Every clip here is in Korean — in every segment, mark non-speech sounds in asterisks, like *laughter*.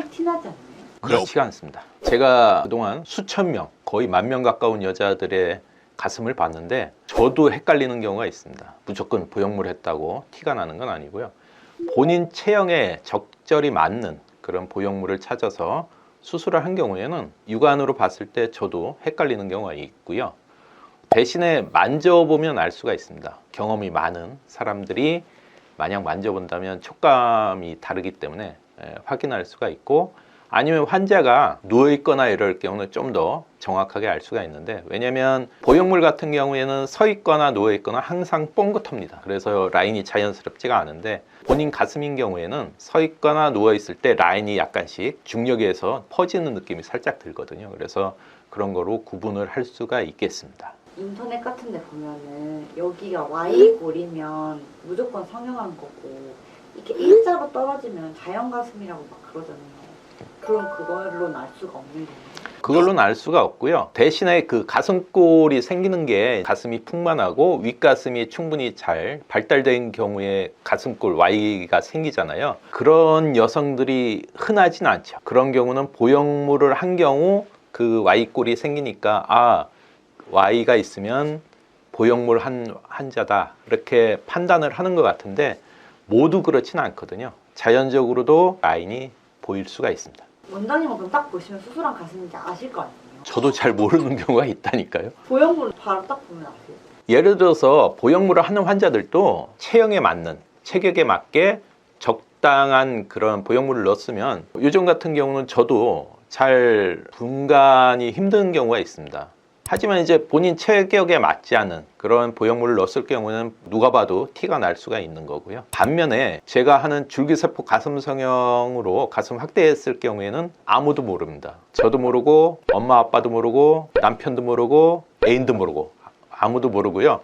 금방 티나지 않나요? 그렇지가 않습니다. 제가 그동안 수천 명, 거의 만 명 가까운 여자들의 가슴을 봤는데 저도 헷갈리는 경우가 있습니다. 무조건 보형물 했다고 티가 나는 건 아니고요. 본인 체형에 적절히 맞는 그런 보형물을 찾아서 수술을 한 경우에는 육안으로 봤을 때 저도 헷갈리는 경우가 있고요. 대신에 만져보면 알 수가 있습니다. 경험이 많은 사람들이 만약 만져본다면 촉감이 다르기 때문에 예, 확인할 수가 있고 아니면 환자가 누워 있거나 이럴 경우는 좀 더 정확하게 알 수가 있는데 왜냐하면 보형물 같은 경우에는 서 있거나 누워 있거나 항상 뻥긋합니다. 그래서 라인이 자연스럽지가 않은데 본인 가슴인 경우에는 서 있거나 누워 있을 때 라인이 약간씩 중력에 의해서 퍼지는 느낌이 살짝 들거든요. 그래서 그런 거로 구분을 할 수가 있겠습니다. 인터넷 같은 데 보면은 여기가 Y골이면 무조건 성형한 거고 이렇게 일자로 떨어지면 자연 가슴이라고 막 그러잖아요. 그럼 그걸로는 알 수가 없는 거예요. 그걸로는 알 수가 없고요. 대신에 그 가슴골이 생기는 게 가슴이 풍만하고 윗가슴이 충분히 잘 발달된 경우에 가슴골 Y가 생기잖아요. 그런 여성들이 흔하진 않죠. 그런 경우는 보형물을 한 경우 그 Y골이 생기니까 아 Y가 있으면 보형물 한 환자다 이렇게 판단을 하는 것 같은데 모두 그렇지는 않거든요. 자연적으로도 라인이 보일 수가 있습니다. 원장님은 그럼 딱 보시면 수술한 가슴인지 아실 거 아니에요? 저도 잘 모르는 경우가 있다니까요. 보형물 바로 딱 보면 아세요? 예를 들어서 보형물을 하는 환자들도 체형에 맞는 체격에 맞게 적당한 그런 보형물을 넣었으면 요즘 같은 경우는 저도 잘 분간이 힘든 경우가 있습니다. 하지만 이제 본인 체격에 맞지 않은 그런 보형물을 넣었을 경우는 누가 봐도 티가 날 수가 있는 거고요. 반면에 제가 하는 줄기세포 가슴 성형으로 가슴 확대했을 경우에는 아무도 모릅니다. 저도 모르고 엄마 아빠도 모르고 남편도 모르고 애인도 모르고 아무도 모르고요.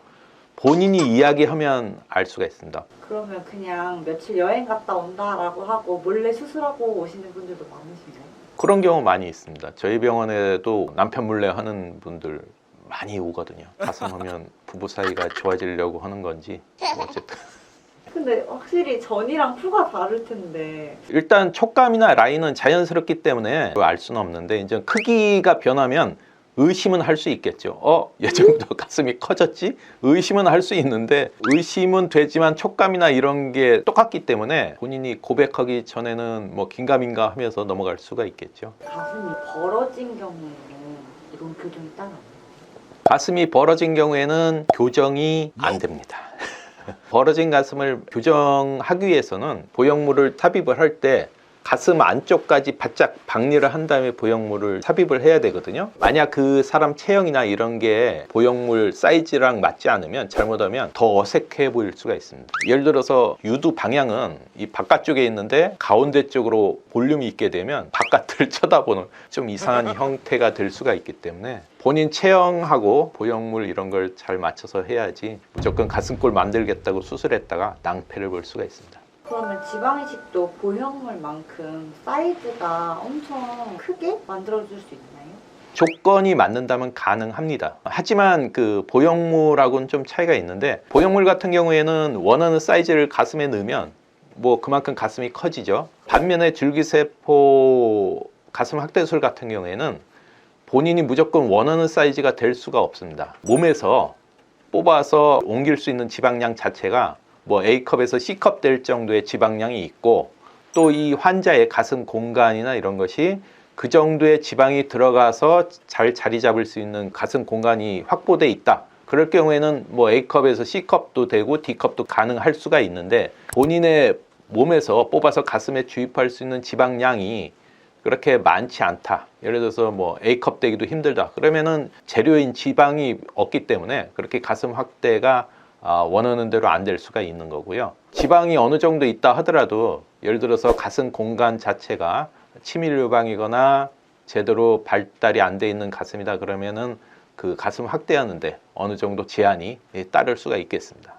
본인이 이야기하면 알 수가 있습니다. 그러면 그냥 며칠 여행 갔다 온다라고 하고 몰래 수술하고 오시는 분들도 많으신가요? 그런 경우 많이 있습니다. 저희 병원에도 남편 몰래 하는 분들 많이 오거든요. 가슴 하면 부부 사이가 좋아지려고 하는 건지 뭐 어쨌든 근데 확실히 전이랑 후가 다를 텐데 일단 촉감이나 라인은 자연스럽기 때문에 알 수는 없는데 이제 크기가 변하면 의심은 할 수 있겠죠. 어, 이 정도 *laughs* 가슴이 커졌지? 의심은 할 수 있는데 의심은 되지만 촉감이나 이런 게 똑같기 때문에 본인이 고백하기 전에는 뭐 긴가민가 하면서 넘어갈 수가 있겠죠. 가슴이 벌어진 경우에는 이건 교정이 따로 없나요? 가슴이 벌어진 경우에는 교정이 안 됩니다. *laughs* 벌어진 가슴을 교정하기 위해서는 보형물을 삽입을 할 때 가슴 안쪽까지 바짝 박리를 한 다음에 보형물을 삽입을 해야 되거든요. 만약 그 사람 체형이나 이런 게 보형물 사이즈랑 맞지 않으면 잘못하면 더 어색해 보일 수가 있습니다. 예를 들어서 유두 방향은 이 바깥쪽에 있는데 가운데 쪽으로 볼륨이 있게 되면 바깥을 *laughs* 쳐다보는 좀 이상한 *laughs* 형태가 될 수가 있기 때문에 본인 체형하고 보형물 이런 걸 잘 맞춰서 해야지 무조건 가슴골 만들겠다고 수술했다가 낭패를 볼 수가 있습니다. 그러면 지방이식도 보형물만큼 사이즈가 엄청 크게 만들어줄 수 있나요? 조건이 맞는다면 가능합니다. 하지만 그 보형물하고는 좀 차이가 있는데 보형물 같은 경우에는 원하는 사이즈를 가슴에 넣으면 뭐 그만큼 가슴이 커지죠. 반면에 줄기세포 가슴 확대술 같은 경우에는 본인이 무조건 원하는 사이즈가 될 수가 없습니다. 몸에서 뽑아서 옮길 수 있는 지방량 자체가 뭐 A컵에서 C컵 될 정도의 지방량이 있고 또 이 환자의 가슴 공간이나 이런 것이 그 정도의 지방이 들어가서 잘 자리 잡을 수 있는 가슴 공간이 확보돼 있다. 그럴 경우에는 뭐 A컵에서 C컵도 되고 D컵도 가능할 수가 있는데 본인의 몸에서 뽑아서 가슴에 주입할 수 있는 지방량이 그렇게 많지 않다. 예를 들어서 뭐 A컵 되기도 힘들다. 그러면은 재료인 지방이 없기 때문에 그렇게 가슴 확대가 아, 원하는 대로 안 될 수가 있는 거고요. 지방이 어느 정도 있다 하더라도 예를 들어서 가슴 공간 자체가 치밀 유방이거나 제대로 발달이 안 돼 있는 가슴이다 그러면은 그 가슴 확대하는데 어느 정도 제한이 예, 따를 수가 있겠습니다.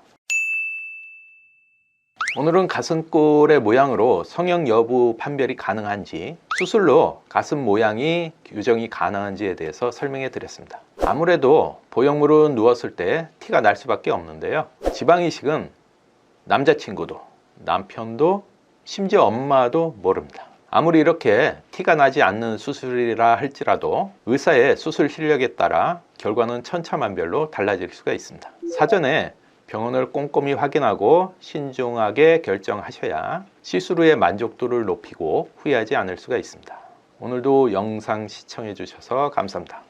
오늘은 가슴골의 모양으로 성형 여부 판별이 가능한지 수술로 가슴 모양이 교정이 가능한지에 대해서 설명해 드렸습니다. 아무래도 보형물은 누웠을 때 티가 날 수밖에 없는데요. 지방 이식은 남자친구도 남편도 심지어 엄마도 모릅니다. 아무리 이렇게 티가 나지 않는 수술이라 할지라도 의사의 수술 실력에 따라 결과는 천차만별로 달라질 수가 있습니다. 사전에 병원을 꼼꼼히 확인하고 신중하게 결정하셔야 시술 후의 만족도를 높이고 후회하지 않을 수가 있습니다. 오늘도 영상 시청해 주셔서 감사합니다.